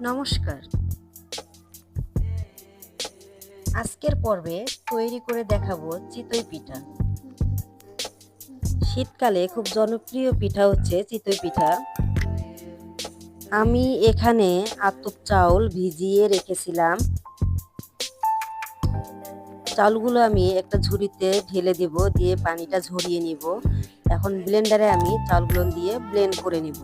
নমস্কার। আজকের পর্বে তৈরি করে দেখাবো চিতই পিঠা। শীতকালে খুব জনপ্রিয় পিঠা হচ্ছে চিতই পিঠা। আমি এখানে আতপ চাউল ভিজিয়ে রেখেছিলাম। চাউলগুলো আমি একটা ঝুড়িতে ঢেলে দেব, দিয়ে পানিটা ঝরিয়ে নিব। এখন ব্লেন্ডারে আমি চাউলগুলো দিয়ে ব্লেন্ড করে নিব।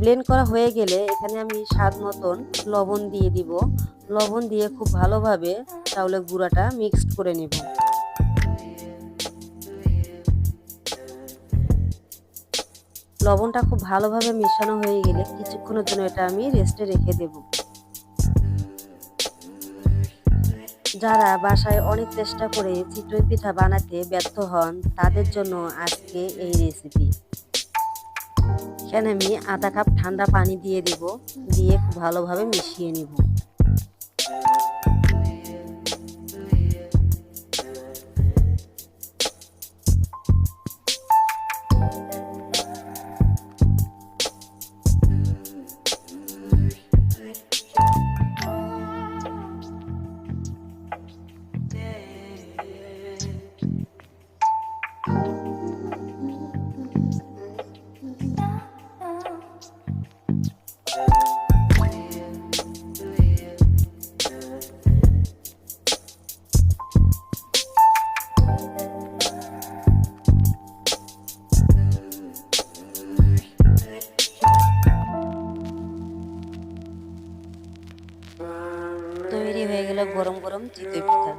ব্লেন্ড করা হয়ে গেলে এখানে আমি স্বাদ মতন লবণ দিয়ে দিব। লবণ দিয়ে খুব ভালোভাবে চাউলের গুঁড়াটা মিক্সড করে নেব। লবণটা খুব ভালোভাবে মেশানো হয়ে গেলে কিছুক্ষণের জন্য এটা আমি রেস্টে রেখে দেব। যারা বাসায় অনেক চেষ্টা করে চিতই পিঠা বানাতে ব্যর্থ হন, তাদের জন্য আজকে এই রেসিপি এখানে আমি আধা কাপ ঠান্ডা পানি দিয়ে দেব দিয়ে ভালোভাবে মিশিয়ে নিব। তৈরি হয়ে গেল গরম গরম চিতই পিঠা